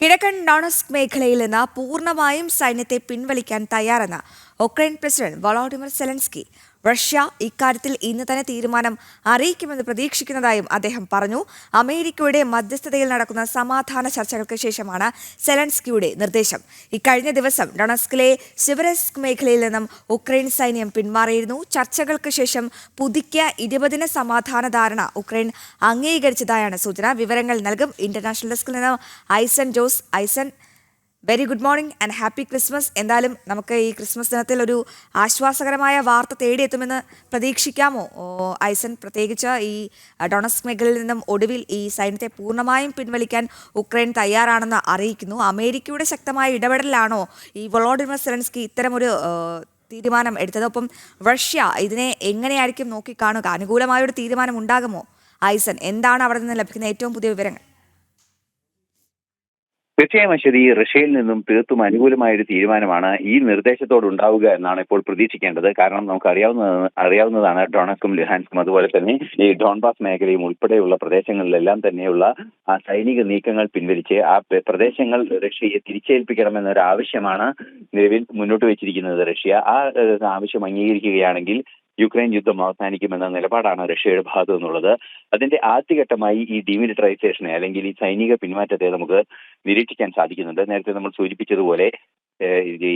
കിഴക്കൻ ഡോണസ്ക് മേഖലയിൽ നിന്ന് പൂർണമായും സൈന്യത്തെ പിൻവലിക്കാൻ തയ്യാറെന്ന് Ukraine president Volodymyr Zelensky Russia ഇക്കാര്യത്തിൽ ഇന്ന് തന്നെ തീരുമാനം അറിയിക്കുമെന്ന് പ്രതീക്ഷിക്കുന്നതായും അദ്ദേഹം പറഞ്ഞു. അമേരിക്കയുടെ മധ്യസ്ഥതയിൽ നടക്കുന്ന സമാധാന ചർച്ചകൾക്ക് ശേഷമാണ് സെലൻസ്കിയുടെ നിർദ്ദേശം. ഇക്കഴിഞ്ഞ ദിവസം ഡൊണസ്കിലെ സിവറസ്ക് മേഖലയിൽ നിന്നും ഉക്രൈൻ സൈന്യം പിന്മാറിയിരുന്നു. ചർച്ചകൾക്ക് ശേഷം പുതുക്കിയ ഇരുപതിന് സമാധാന ധാരണ ഉക്രൈൻ അംഗീകരിച്ചതായാണ് സൂചന. വിവരങ്ങൾ നൽകും ഇന്റർനാഷണൽ ഡെസ്കിൽ നിന്ന് Aisen Jose. Aisen very good morning and happy Christmas എന്തായാലും നമുക്ക് ഈ ക്രിസ്മസ് ദിനത്തിൽ ഒരു ആശ്വാസകരമായ വാർത്ത തേടിയെത്തുമെന്ന് പ്രതീക്ഷിക്കാമോ? ഐസൻ പ്രത്യേകിച്ച് ഈ ഡൊണസ്ക് മേഖലയിൽ നിന്നും ഒടുവിൽ ഈ സൈന്യത്തെ പൂർണമായും പിൻവലിക്കാൻ ഉക്രൈൻ തയ്യാറാണെന്ന് അറിയിക്കുന്നു. അമേരിക്കയുടെ ശക്തമായ ഇടപെടലാണോ ഈ വളോഡിമർ സെലൻസ്കി ഇത്തരമൊരു തീരുമാനം എടുത്തത്? ഒപ്പം റഷ്യ ഇതിനെ എങ്ങനെയായിരിക്കും നോക്കിക്കാണുക? അനുകൂലമായ ഒരു തീരുമാനം ഉണ്ടാകുമോ? ഐസൻ എന്താണ് അവിടെ നിന്ന് ലഭിക്കുന്ന ഏറ്റവും പുതിയ വിവരങ്ങൾ? തീർച്ചയായും അശ്വതി റഷ്യയിൽ നിന്നും തീർത്തും അനുകൂലമായ ഒരു തീരുമാനമാണ് ഈ നിർദ്ദേശത്തോട് ഉണ്ടാവുക എന്നാണ് ഇപ്പോൾ പ്രതീക്ഷിക്കേണ്ടത്. കാരണം നമുക്ക് അറിയാവുന്ന അറിയാവുന്നതാണ് ഡൊണസ്കും ലുഹാൻസ്കും അതുപോലെ തന്നെ ഈ ഡോൺബാസ് മേഖലയും ഉൾപ്പെടെയുള്ള പ്രദേശങ്ങളിലെല്ലാം തന്നെയുള്ള ആ സൈനിക നീക്കങ്ങൾ പിൻവലിച്ച് ആ പ്ര- പ്രദേശങ്ങൾ റഷ്യയെ തിരിച്ചേൽപ്പിക്കണമെന്നൊരു ആവശ്യമാണ് നിലവിൽ മുന്നോട്ട് വെച്ചിരിക്കുന്നത്. റഷ്യ ആ ആവശ്യം അംഗീകരിക്കുകയാണെങ്കിൽ യുക്രൈൻ യുദ്ധം അവസാനിക്കുമെന്ന നിലപാടാണ് റഷ്യയുടെ ഭാഗത്തു നിന്നുള്ളത്. അതിന്റെ ആദ്യഘട്ടമായി ഈ ഡിമിലിറ്ററൈസേഷനെ അല്ലെങ്കിൽ ഈ സൈനിക പിന്മാറ്റത്തെ നമുക്ക് നിരീക്ഷിക്കാൻ സാധിക്കുന്നുണ്ട്. നേരത്തെ നമ്മൾ സൂചിപ്പിച്ചതുപോലെ ഈ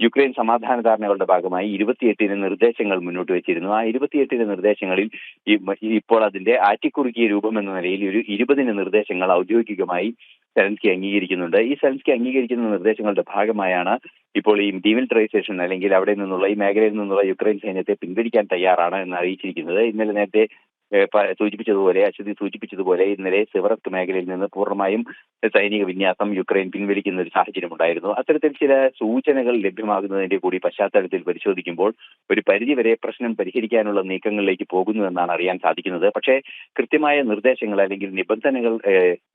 യുക്രൈൻ സമാധാന ധാരണകളുടെ ഭാഗമായി ഇരുപത്തിയെട്ടിന് നിർദ്ദേശങ്ങൾ മുന്നോട്ട് വെച്ചിരുന്നു. ആ ഇരുപത്തിയെട്ടിന് നിർദ്ദേശങ്ങളിൽ ഇപ്പോൾ അതിന്റെ ആറ്റിക്കുറുക്കിയ രൂപം എന്ന നിലയിൽ ഒരു ഇരുപതിന് നിർദ്ദേശങ്ങൾ ഔദ്യോഗികമായി സെലൻസ്കി അംഗീകരിക്കുന്നുണ്ട്. ഈ സെലൻസ്കി അംഗീകരിക്കുന്ന നിർദ്ദേശങ്ങളുടെ ഭാഗമായാണ് ഇപ്പോൾ ഈ ഡീമിലിറ്ററൈസേഷൻ അല്ലെങ്കിൽ അവിടെ നിന്നുള്ള ഈ മേഖലയിൽ നിന്നുള്ള യുക്രൈൻ സൈന്യത്തെ പിൻവലിക്കാൻ തയ്യാറാണ് എന്ന് അറിയിച്ചിരിക്കുന്നത്. ഇന്നലെ നേരത്തെ സൂചിപ്പിച്ചതുപോലെ അശ്വതി സൂചിപ്പിച്ചതുപോലെ ഇന്നലെ സിവറസ്ക് മേഖലയിൽ നിന്ന് പൂർണമായും സൈനിക വിന്യാസം യുക്രൈൻ പിൻവലിക്കുന്ന ഒരു സാഹചര്യം ഉണ്ടായിരുന്നു അത്തരത്തിൽ ചില സൂചനകൾ ലഭ്യമാകുന്നതിന്റെ കൂടി പശ്ചാത്തലത്തിൽ പരിശോധിക്കുമ്പോൾ ഒരു പരിധിവരെ പ്രശ്നം പരിഹരിക്കാനുള്ള നീക്കങ്ങളിലേക്ക് പോകുന്നു എന്നാണ് അറിയാൻ സാധിക്കുന്നത്. പക്ഷേ കൃത്യമായ നിർദ്ദേശങ്ങൾ അല്ലെങ്കിൽ നിബന്ധനകൾ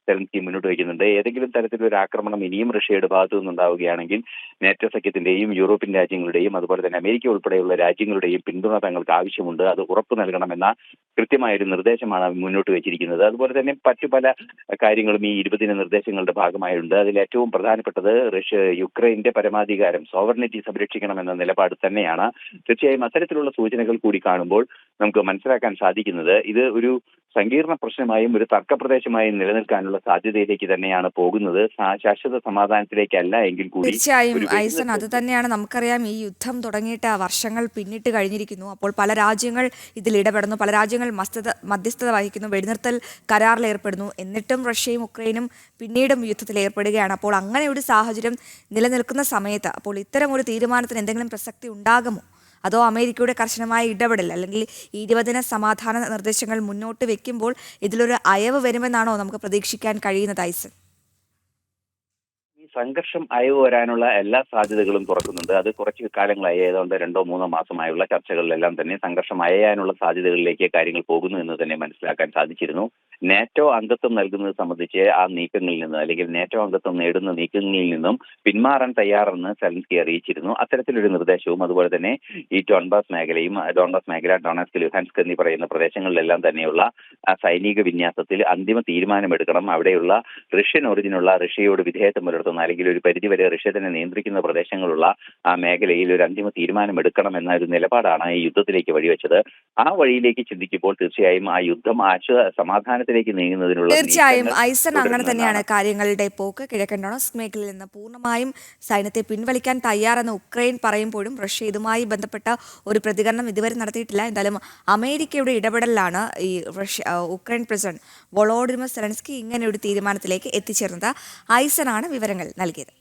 സെലൻസ്കി മുന്നോട്ട് വയ്ക്കുന്നുണ്ട് ഏതെങ്കിലും തരത്തിലൊരു ആക്രമണം ഇനിയും റഷ്യയുടെ ഭാഗത്തു നിന്നുണ്ടാവുകയാണെങ്കിൽ നേറ്റോ സഖ്യത്തിന്റെയും യൂറോപ്യൻ രാജ്യങ്ങളുടെയും അതുപോലെ തന്നെ അമേരിക്ക ഉൾപ്പെടെയുള്ള രാജ്യങ്ങളുടെയും പിന്തുണ തങ്ങൾക്ക് ആവശ്യമുണ്ട്. അത് ഉറപ്പു നൽകണമെന്ന കൃത്യമായ ഒരു നിർദ്ദേശമാണ് മുന്നോട്ട് വെച്ചിരിക്കുന്നത്. അതുപോലെ തന്നെ മറ്റു പല കാര്യങ്ങളും ഈ ഇരുപതിന നിർദ്ദേശങ്ങളുടെ ഭാഗമായുണ്ട്. അതിൽ ഏറ്റവും പ്രധാനപ്പെട്ടത് റഷ്യ യുക്രൈന്റെ പരമാധികാരം സോവർണിറ്റി സംരക്ഷിക്കണമെന്ന നിലപാട് തന്നെയാണ്. തീർച്ചയായും അത്തരത്തിലുള്ള സൂചനകൾ കൂടി കാണുമ്പോൾ നമുക്ക് മനസ്സിലാക്കാൻ സാധിക്കുന്നത് ഇത് ഒരു സങ്കീർണ പ്രശ്നമായും ഒരു തർക്കപ്രദേശമായും നിലനിൽക്കാനുള്ള സാധ്യതയിലേക്ക് തന്നെയാണ് പോകുന്നത്. ശാശ്വത സമാധാനത്തിലേക്കല്ല എങ്കിൽ കൂടി തീർച്ചയായും ഐസൺ അത് തന്നെയാണ്. നമുക്കറിയാം ഈ യുദ്ധം തുടങ്ങിയിട്ട് വർഷങ്ങൾ പിന്നിട്ട് കഴിഞ്ഞിരിക്കുന്നു. അപ്പോൾ പല രാജ്യങ്ങൾ ഇതിൽ ഇടപെടുന്നു. പല രാജ്യങ്ങൾ മസ്തത മധ്യസ്ഥത വഹിക്കുന്നു. വെടിനിർത്തൽ കരാറിൽ ഏർപ്പെടുന്നു. എന്നിട്ടും റഷ്യയും ഉക്രൈനും പിന്നീടും യുദ്ധത്തിൽ ഏർപ്പെടുകയാണ്. അപ്പോൾ അങ്ങനെ ഒരു സാഹചര്യം നിലനിൽക്കുന്ന സമയത്ത് അപ്പോൾ ഇത്തരം ഒരു തീരുമാനത്തിന് എന്തെങ്കിലും പ്രസക്തി ഉണ്ടാകുമോ? അതോ അമേരിക്കയുടെ കർശനമായ ഇടപെടൽ അല്ലെങ്കിൽ ഇരുപതിന സമാധാന നിർദ്ദേശങ്ങൾ മുന്നോട്ട് വെക്കുമ്പോൾ ഇതിലൊരു അയവ് വരുമെന്നാണോ നമുക്ക് പ്രതീക്ഷിക്കാൻ കഴിയുന്നത് ഐസൺ? സംഘർഷം അയവ് വരാനുള്ള എല്ലാ സാധ്യതകളും തുറക്കുന്നുണ്ട്. അത് കുറച്ച് കാലങ്ങളായി. ഏതാണ്ട് രണ്ടോ മൂന്നോ മാസമായുള്ള ചർച്ചകളിലെല്ലാം തന്നെ സംഘർഷം അയയാനുള്ള സാധ്യതകളിലേക്ക് കാര്യങ്ങൾ പോകുന്നു എന്ന് തന്നെ മനസ്സിലാക്കാൻ സാധിച്ചിരുന്നു. നാറ്റോ അംഗത്വം നൽകുന്നത് സംബന്ധിച്ച് ആ നീക്കങ്ങളിൽ നിന്ന് അല്ലെങ്കിൽ നാറ്റോ അംഗത്വം നേടുന്ന നീക്കങ്ങളിൽ നിന്നും പിന്മാറാൻ തയ്യാറെന്ന് സെലൻസ്കി അറിയിച്ചിരുന്നു. അത്തരത്തിലൊരു നിർദ്ദേശവും അതുപോലെ തന്നെ ഈ ഡോൺബാസ് മേഖലയും ഡോൺബാസ് മേഖല ഡൊണസ്ക് ലുഹാൻസ്ക് എന്നീ പറയുന്ന പ്രദേശങ്ങളിലെല്ലാം തന്നെയുള്ള സൈനിക വിന്യാസത്തിൽ അന്തിമ തീരുമാനമെടുക്കണം. അവിടെയുള്ള റഷ്യൻ ഒറിജിനുള്ള റഷ്യയോട് വിധേയത്വം പുലർത്തുന്ന അല്ലെങ്കിൽ ഒരു പരിധിവരെ റഷ്യ തന്നെ നിയന്ത്രിക്കുന്ന പ്രദേശങ്ങളുള്ള ആ മേഖലയിൽ ഒരു അന്തിമ തീരുമാനമെടുക്കണം എന്ന ഒരു നിലപാടാണ് ഈ യുദ്ധത്തിലേക്ക് വഴിവെച്ചത്. ആ വഴിയിലേക്ക് ചിന്തിക്കുമ്പോൾ തീർച്ചയായും ആ യുദ്ധം ആശ്വ സമാധാനത്തിലേക്ക് നീങ്ങുന്നതിനുള്ള തീർച്ചയായും ഐസൺ അങ്ങനെ തന്നെയാണ് കാര്യങ്ങളുടെ പോക്ക്. കിഴക്കൻ ഡൊണസ് മേഖലയിൽ നിന്ന് പൂർണമായും സൈന്യത്തെ പിൻവലിക്കാൻ തയ്യാറെന്ന് ഉക്രൈൻ പറയുമ്പോഴും റഷ്യ ഇതുമായി ബന്ധപ്പെട്ട ഒരു പ്രതികരണം ഇതുവരെ നടത്തിയിട്ടില്ല. എന്തായാലും അമേരിക്കയുടെ ഇടപെടലിലാണ് ഈ Russia Ukraine president Volodymyr Zelensky ഇങ്ങനെ ഒരു തീരുമാനത്തിലേക്ക് എത്തിച്ചേർന്നത്. ആണ് വിവരങ്ങൾ നൽകിയത്.